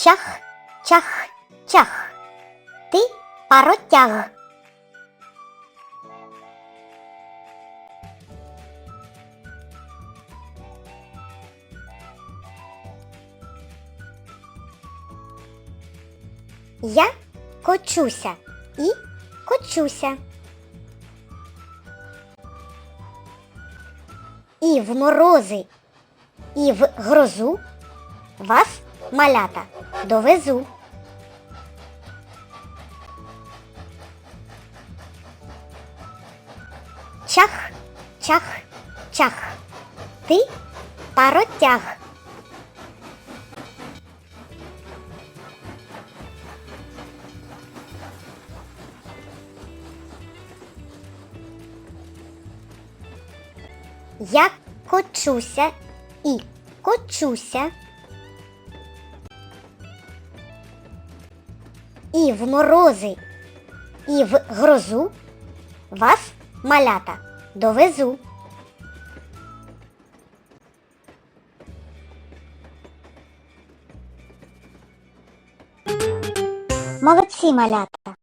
Чах, чах, чах. Ти паротяг. Я кочуся і кочуся. І в морози, і в грозу вас, малята, довезу. Чах, чах, чах. Ти паротяг. Я кочуся і кочуся. І в морози, і в грозу вас, малята, довезу. Молодці, малята.